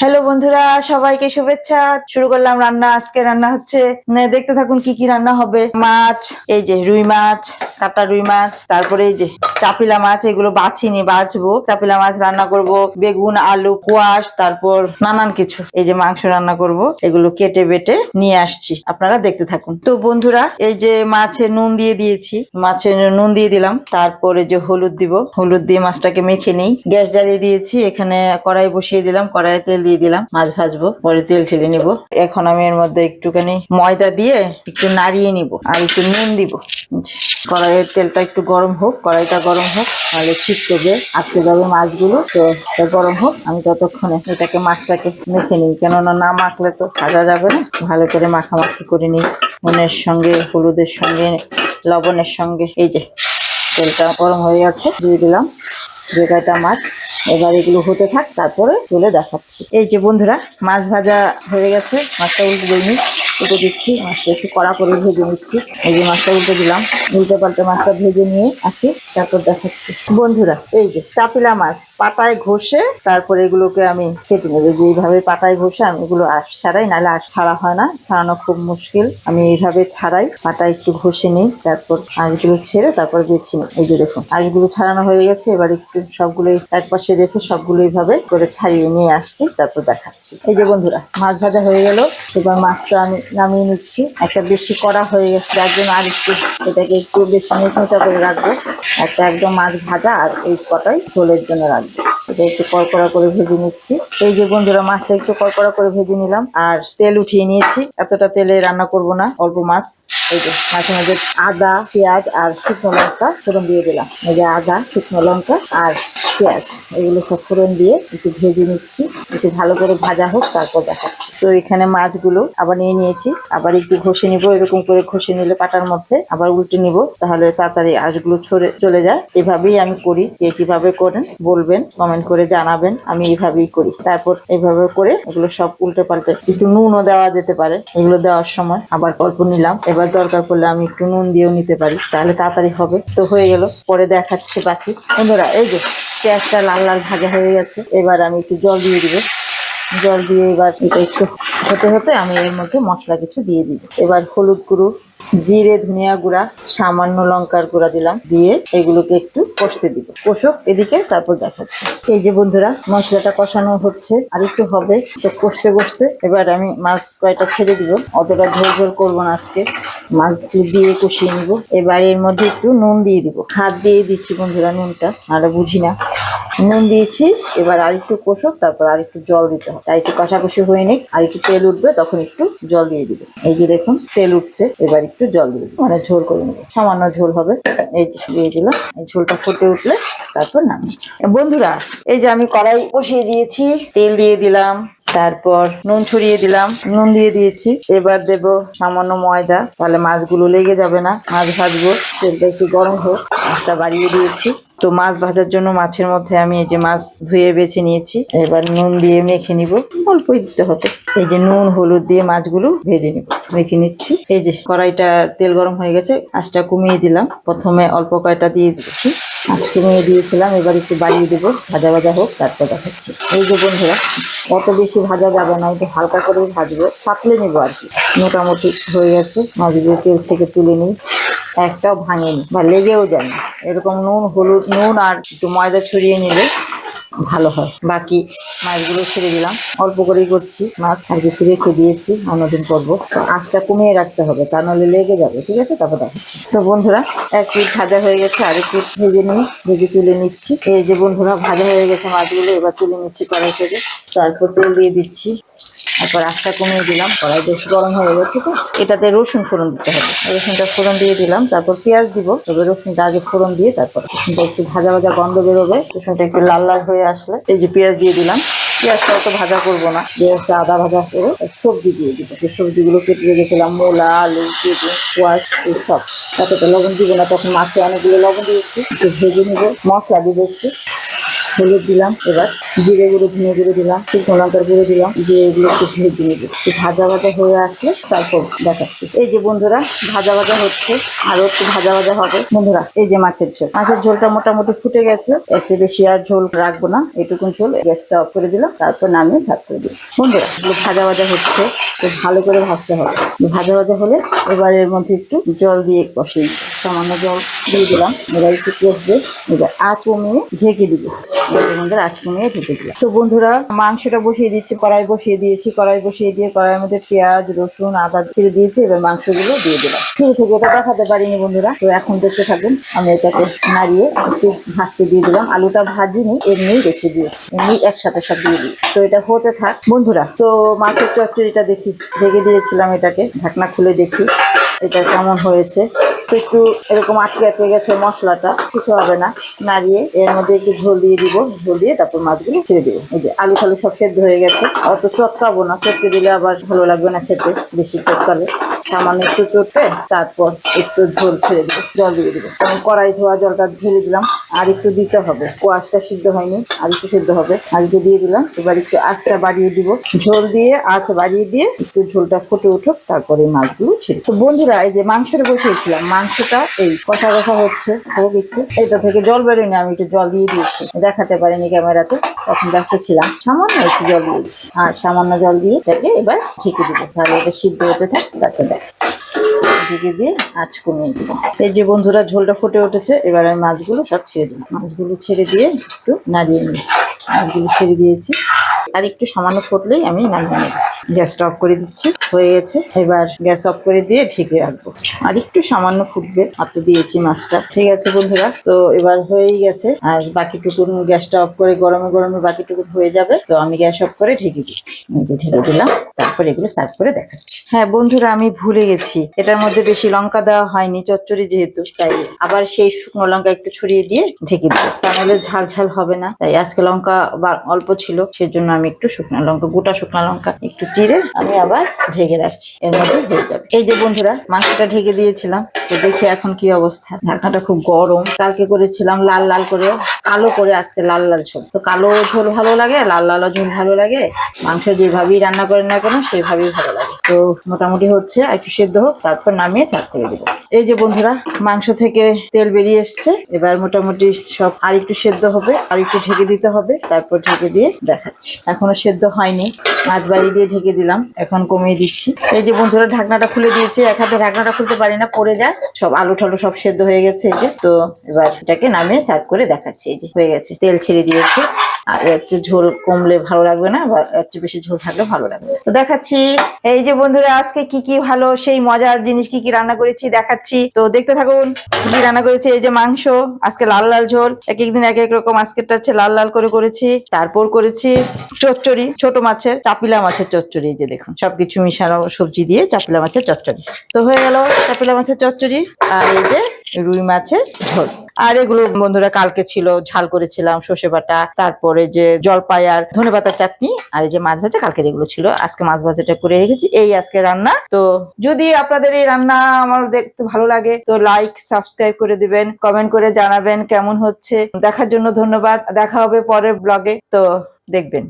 Hello বন্ধুরা, সবাইকে শুভেচ্ছা। শুরু করলাম রান্না। আজকে রান্না হচ্ছে দেখতে থাকুন কি কি রান্না হবে। মাছ, এই যে রুই মাছ, কাটা রুই মাছ, তারপরে এই যে চাপিলা মাছ, এগুলো বাছিনি বাছবো। চাপিলা মাছ রান্না করব, বেগুন, আলু, কোয়াশ, তারপর নানান কিছু। এই যে মাংস রান্না করব, এগুলো কেটে বেটে নিয়ে আসছি। আপনারা দেখতে থাকুন। তো বন্ধুরা, এই যে মাছে নুন দিয়ে দিয়েছি। মাছে নুন দিয়ে দিলাম, তারপরে যে হলুদ দিব। হলুদ দিয়ে মাছটাকে মেখে নিই। গ্যাস জ্বালিয়ে দিয়েছি, এখানে কড়াই বসিয়ে দিলাম। কড়াইয়ে তেল দিয়ে দিলাম, মাছ ভাজবো, পরে তেল ছেড়ে নিব। এখন আমি এর মধ্যে একটুখানি ময়দা দিয়ে একটু নাড়িয়ে নিব আর একটু নুন দিব। কড়াইয়ের তেলটা একটু গরম হোক, কড়াইটা গরম হোক, তাহলে ছিটকে আটকে যাবে মাছগুলো, তো গরম হোক। আমি ততক্ষণে এটাকে মাছটাকে মেখে নিই, কেননা না মাখলে তো ভাজা যাবে না। ভালো করে মাখামাখি করে নিই, নুনের সঙ্গে, হলুদের সঙ্গে, লবণের সঙ্গে। এই যে, তেলটা গরম হয়ে গেছে, দিয়ে দিলাম। যে কয়টা মাছ এবার এগুলো হতে থাক, তারপরে তুলে দেখাচ্ছি। এই যে বন্ধুরা, মাছ ভাজা হয়ে গেছে, মাছটা উল্টে দিইনি উল্টে দিচ্ছি মাছটা একটু কড়া করে ভেজে নিচ্ছি। এই যে মাছটা উল্টে দিলাম উল্টে পাল্টে মাছটা ভেজে নিয়ে আসি, তারপর দেখাচ্ছি। বন্ধুরা, এই যে চাপিলা মাছ পাতায় ঘষে তারপরে এগুলোকে আমি কেটে নেব। যে এইভাবে পাটায় ঘষে আমি এগুলো আঁশ ছাড়াই, নাহলে আঁশ ছাড়া হয় না, ছাড়ানো খুব মুশকিল। আমি এইভাবে ছাড়াই পাতায় একটু ঘষে নিই, তারপর আঁশগুলো ছেড়ে তারপর বেছে নিই। এই যে দেখুন, আঁশগুলো ছাড়ানো হয়ে গেছে, এবার একটু সবগুলো এক পাশে রেখে সবগুলো এইভাবে করে ছাড়িয়ে নিয়ে আসছি, তারপর দেখাচ্ছি। এই যে বন্ধুরা, মাছ ভাজা হয়ে গেল, এবার মাছটা আমি নামিয়ে নিচ্ছি। একটা বেশি করা হয়ে গেছে, যার জন্য আর একটু এটাকে একটু বেশি মেচমেচা করে রাখব। একটা একদম মাছ ভাজা আর এই কটাই ঝোলের জন্য রাখব। এটা একটু কড়কড়া করে ভেজে নিচ্ছি। এই যে বন্ধুরা, মাছটা একটু কড়কড়া করে ভেজে নিলাম। আর তেল উঠিয়ে নিয়েছি। এতটা তেলে রান্না করব না, অল্প মাছ। এই যে মাঝে মাঝে আদা, পেঁয়াজ আর শুকনো লঙ্কা ফোড়ন দিয়ে দিলাম। এই যে আদা, শুকনো লঙ্কা আর পেঁয়াজ, এগুলো সব ফোড়ন দিয়ে একটু ভেজে নিচ্ছি। একটু ভালো করে ভাজা হোক, তারপর দেখা তো এখানে মাছগুলো আবার নিয়ে নিয়েছি। আবার একটু ঘষে নিব, এরকম করে ঘষে নিলে পাটার মধ্যে আবার উল্টে নিব, তাহলে তাড়াতাড়ি আঁশগুলো ছড়ে, চলে যায়। এভাবেই আমি করি, কে কীভাবে করেন বলবেন কমেন্ট করে জানাবেন, আমি এইভাবেই করি। তারপর এইভাবে করে এগুলো সব উল্টে পাল্টে, একটু নুনও দেওয়া যেতে পারে, এগুলো দেওয়ার সময় আবার অল্প নিলাম। এবার দরকার পড়লে আমি একটু নুন দিয়েও নিতে পারি, তাহলে তাড়াতাড়ি হবে। তো হয়ে গেল, পরে দেখাচ্ছে পাখি বন্ধুরা, এই যে পেঁয়াজটা লাল লাল ভাজা হয়ে গেছে, এবার আমি একটু জল দিয়ে দিব। জল দিয়ে এবার একটু হতে হতে আমি এর মধ্যে মশলা কিছু দিয়ে দিব। এবার হলুদ গুঁড়ো জিরে ধনিয়া গুঁড়া, সামান্য লঙ্কার গুঁড়া দিলাম, দিয়ে এগুলোকে একটু কষতে দিব। কষক, এদিকে তারপর দেখাচ্ছি। এই যে বন্ধুরা, মশলাটা কষানো হচ্ছে, আর একটু হবে। তো কষতে কষতে এবার আমি মাছ কয়টা ছেড়ে দিব? অতটা ঝোল ঝোল করব না আজকে। মাছগুলো দিয়ে কষিয়ে নিব। এবার এর মধ্যে একটু নুন দিয়ে দিব। হাত দিয়ে দিচ্ছি বন্ধুরা নুনটা আর বুঝি না। নুন দিয়েছি, এবার আরেকটু কষক, তারপর আরেকটু জল দিতে হবে। তাই একটু কষাকষি হয়ে নিক, আর একটু তেল উঠবে, তখন একটু জল দিয়ে দিবে। এই যে দেখুন, তেল উঠছে, এবার একটু জল দিয়ে দিবে। মানে ঝোল করে নেবে। সামান্য ঝোল হবে। এই দিয়ে দিলাম। এই ঝোলটা ফুটে উঠলে তারপর নামি বন্ধুরা, এই যে আমি কড়াই বসিয়ে দিয়েছি, তেল দিয়ে দিলাম। তারপর নুন ছড়িয়ে দিলাম। নুন দিয়ে দিয়েছি। এবার দেব সামান্য ময়দা। তাহলে মাছগুলো লেগে যাবে না। মাছ ভাজবো। তেলটা একটু গরম হোক। মাছটা বাড়িয়ে দিয়েছি। তো মাছ ভাজার জন্য মাছের মধ্যে আমি এই যে মাছ ধুয়ে বেছে নিয়েছি। এবার নুন দিয়ে মেখে নিব। অল্পই দিতে হবে। এই যে নুন, হলুদ দিয়ে মাছগুলো ভেজে নিব। মেখে নিচ্ছি। এই যে কড়াইটা তেল গরম হয়ে গেছে। আঁচটা কমিয়ে দিলাম। প্রথমে অল্প কয়টা দিয়ে দিচ্ছি। কমিয়ে দিয়েছিলাম, এবার একটু বাড়িয়ে দেবো। ভাজা ভাজা হোক, তারপর দেখাচ্ছি। এই যে বন্ধুরা, অত বেশি ভাজা যাবে না, একটু হালকা করে ভাজবো, পাতলে নেব আর কি। মোটামুটি হয়ে গেছে মাছগুলো তেল থেকে তুলে নিই। একটাও ভাঙেনি, বা লেগেও যায় না। এরকম নুন, হলুদ নুন আর একটু ময়দা ছড়িয়ে নিলে ভালো হয়। বাকি মাছগুলো ছেড়ে দিলাম। অল্প করেই করছি মাছ। আর কিছু রেখে দিয়েছি, অন্যদিন করব। আঁচটা কমিয়ে রাখতে হবে, তা নাহলে লেগে যাবে, ঠিক আছে? তারপর দেখাচ্ছি। তো বন্ধুরা, এক পিঠ ভাজা হয়ে গেছে, আর এক পিঠ ভেজে নিই, ভেজে তুলে নিচ্ছি। এই যে বন্ধুরা, ভাজা হয়ে গেছে মাছগুলো, এবার তুলে নিচ্ছি কড়াই থেকে তারপর তেল দিয়ে দিচ্ছি। তারপর আঁচটা কমিয়ে দিলাম, কড়াই বেশ গরম হয়ে গেছে তো এটাতে রসুন ফোড়ন দিতে হবে। রসুনটা ফোড়ন দিয়ে দিলাম, তারপর পেঁয়াজ দিব। তবে রসুনটা আগে ফোড়ন দিয়ে তারপর একটু ভাজা ভাজা গন্ধ বেরোবে, রসুনটা একটু লাল লাল হয়ে আসলে এই যে পেঁয়াজ দিয়ে দিলাম। পেঁয়াজটা অত ভাজা করব না, পেঁয়াজটা আদা ভাজা করে সবজি দিয়ে দিব। যে সবজিগুলো কেটে রেখেছিলাম, মূলা আলু পেঁপে কোয়াশ এইসব তাতে তো লবণ দিব না, তখন মাছে অনেকগুলো লবণ দিয়েছি। একটু ভেজে নিব, মশলা দিব একটু। হলুদ দিলাম এবার, জিরে গুঁড়ো, ধনে গুঁড়ো দিলাম শুকনো লঙ্কার গুঁড়ো দিলাম, দিয়ে এগুলো একটু ভেজে নেব। একটু ভাজা ভাজা হয়ে আসলে তারপর দেখাচ্ছি। এই যে বন্ধুরা, ভাজা ভাজা হচ্ছে, আরও একটু ভাজা ভাজা হবে। বন্ধুরা, এই যে মাছের ঝোল। মাছের ঝোলটা মোটামুটি ফুটে গেছে একটু বেশি আর ঝোল রাখব না, এটুকুন ঝোল। গ্যাসটা অফ করে দিলাম, তারপর নামিয়ে সার্ভ করে দিলাম। বন্ধুরা, এগুলো ভাজা ভাজা হচ্ছে, তো ভালো করে ভাজতে হবে। ভাজা ভাজা হলে এবার এর মধ্যে একটু জল দিয়ে দিই। সামান্য জল দিয়ে দিলাম। এবার একটু কষবে এবার আঁচ কমিয়ে ঢেকে দিব। মধ্যে আঁচ কমিয়ে ঢেকে দিলাম। তো বন্ধুরা, মাংসটা বসিয়ে দিচ্ছি, কড়াই বসিয়ে দিয়েছি, কড়াই বসিয়ে দিয়ে কড়াইয়ের মধ্যে পেঁয়াজ, রসুন, আদা ছেড়ে দিয়েছি, এবার মাংসগুলো দিয়ে দিলাম। শুরু থেকে এটা দেখাতে পারিনি বন্ধুরা। তো এখন দেখতে থাকুন, আমি এটাকে নাড়িয়ে একটু ভাজতে দিয়ে দিলাম। আলুটা ভাজিনি এমনি রেখে দিয়েছি। এমনি একসাথে সব দিয়ে দিই তো এটা হতে থাক। বন্ধুরা, তো মাছের চচ্চড়িটা দেখি, ঢেকে দিয়েছিলাম এটাকে। ঢাকনা খুলে দেখি, এটা কেমন হয়েছে। একটু এরকম আটকে আটকে গেছে মশলাটা, কিছু হবে না। নাড়িয়ে এর মধ্যে একটু ঝোল দিয়ে দিব, ঝোল দিয়ে তারপর মাছগুলো ছেড়ে দেবো। এই যে আলু ফালু সব সেদ্ধ হয়ে গেছে। অত চটকাবো না, চটকে দিলে আবার ভালো লাগবে না খেতে, বেশি চটকালে। সামান্য একটু চটকে তারপর একটু ঝোল ছেড়ে দেবো, জল দিয়ে দেবো। কারণ কড়াই ধোয়া জলটা ঢেলে দিলাম। আর একটু দিতে হবে। কোয়াশটা সিদ্ধ হয়নি, আর একটু সিদ্ধ হবে। আর একটু দিয়ে দিলাম। এবার একটু আঁচটা বাড়িয়ে দিব। ঝোল দিয়ে, আঁচ বাড়িয়ে দিয়ে একটু ঝোলটা ফুটে উঠুক, তারপরে মাছগুলো ছেড়ে তো বন্ধুরা, এই যে মাংসটা বসিয়েছিলাম, মাংসটা এই কষা কষা হচ্ছে। হোক একটু। এটা থেকে জল বেরোয়নি, আমি একটু জল দিয়ে দিয়েছি। দেখাতে পারিনি ক্যামেরাতে। তখন ব্যস্ত ছিলাম, সামান্য একটু জল দিয়েছি। আর সামান্য জল দিয়ে এটাকে এবার ঢেকে দিব। তাহলে এটা সিদ্ধ হতে থাক, তারপর দেখাচ্ছি। ঢেকে দিয়ে আঁচ কমিয়ে দিব। এই যে বন্ধুরা, ঝোলটা ফুটে উঠেছে, এবার আমি মাছগুলো সব ছেড়ে দিলাম মাছগুলো ছেড়ে দিয়ে একটু নাড়িয়ে নিই। মাছগুলো ছেড়ে দিয়েছি। আর একটু সামান্য ফুটলেই আমি নামিয়ে নেব। গ্যাসটা অফ করে দিচ্ছি, হয়ে গেছে। এবার গ্যাস অফ করে দিয়ে ঢেকে রাখব। আর একটু সামান্য ফুটবে তো দিয়েছি মাছটা। ঠিক আছে বন্ধুরা, তো এবার হয়েই গেছে। আর বাকিটুকুন গ্যাসটা অফ করে গরমে গরমে বাকিটুকুন হয়ে যাবে, তো আমি গ্যাস অফ করে ঢেকে দিচ্ছি। ঢেকে দিলাম, তারপর এগুলো সার্ভ করে দেখাচ্ছি। হ্যাঁ বন্ধুরা, আমি ভুলে গেছি। এটার মধ্যে বেশি লঙ্কা দেওয়া হয়নি, চচ্চড়ি যেহেতু, তাই আবার সেই শুকনো লঙ্কা একটু ছড়িয়ে দিয়ে ঢেকে দিই তাহলে ঝাল ঝাল হবে না, তাই আজকে লঙ্কা অল্প ছিল, সেজন্য আমি একটু শুকনো লঙ্কা, গোটা শুকনো লঙ্কা একটু চিড়ে আমি আবার ঢেকে রাখছি। এর মধ্যে হয়ে যাবে। এই যে বন্ধুরা, মাংসটা ঢেকে দিয়েছিলাম। তো দেখি এখন কি অবস্থা। ঢাকনাটা খুব গরম। কালকে করেছিলাম লাল লাল করে, কালো করে আজকে লাল লাল ঝোল। তো কালো ঝোল ভালো লাগে, লাল লাল ঝোল ভালো লাগে। মাংস যেভাবেই রান্না করেন না কেন, সেভাবেই ভালো লাগে। তো মোটামুটি হচ্ছে, একটু সেদ্ধ হোক, তারপর নামিয়ে সার্ভ করে দেবো। এই যে বন্ধুরা, মাংস থেকে তেল বেরিয়ে এসছে। এবার মোটামুটি সব আর একটু সেদ্ধ হবে, আর একটু ঢেকে দিতে হবে। তারপর ঢেকে দিয়ে দেখাচ্ছি। এখনও সেদ্ধ হয়নি। মাছ বাড়ি দিয়ে ঢেকে দিলাম। এখন কমিয়ে দিচ্ছি। এই যে বন্ধুরা, ঢাকনাটা খুলে দিয়েছি। এক হাতে ঢাকনাটা খুলতে পারি না পরে যায়। সব আলু ঠালু সব সেদ্ধ হয়ে গেছে এই যে। তো এবার এটাকে নামিয়ে সার্ভ করে দেখাচ্ছি। এই যে হয়ে গেছে। তেল ছেড়ে দিয়েছি। আর একটু ঝোল কমলে ভালো লাগবে না বা একটু বেশি ঝোল থাকলে ভালো লাগবে তো দেখাচ্ছি, এই যে বন্ধুরা আজকে কি কি ভালো, সেই মজার জিনিস কি কি রান্না করেছি দেখাচ্ছি। তো দেখতে থাকুন কি রান্না করেছি, এই যে মাংস, আজকে লাল লাল ঝোল, এক একদিন এক এক রকম আজকেরটা হচ্ছে লাল লাল করে করেছি, তারপর করেছি চচ্চড়ি, ছোট মাছের, চাপিলা মাছের চচ্চড়ি, এই যে দেখুন, সবকিছু মিশানো সবজি দিয়ে চাপিলা মাছের চচ্চড়ি। তো হয়ে গেল চাপিলা মাছের চচ্চড়ি আর এই যে রুই মাছের ঝোল। আর এগুলো বন্ধুরা কালকে ছিল, ঝাল করেছিলাম, সর্ষে বাটা, তারপরে যে জলপাই আর ধনে পাতার চাটনি, আর এই যে মাছ ভাজা কালকের এগুলো ছিল। আজকে মাছ ভাজাটা করে রেখেছি, এই আজকে রান্না। তো যদি আপনাদের এই রান্না আমার দেখতে ভালো লাগে, তো লাইক সাবস্ক্রাইব করে দিবেন কমেন্ট করে জানাবেন কেমন হচ্ছে। দেখার জন্য ধন্যবাদ, দেখা হবে পরের ব্লগে তো দেখবেন।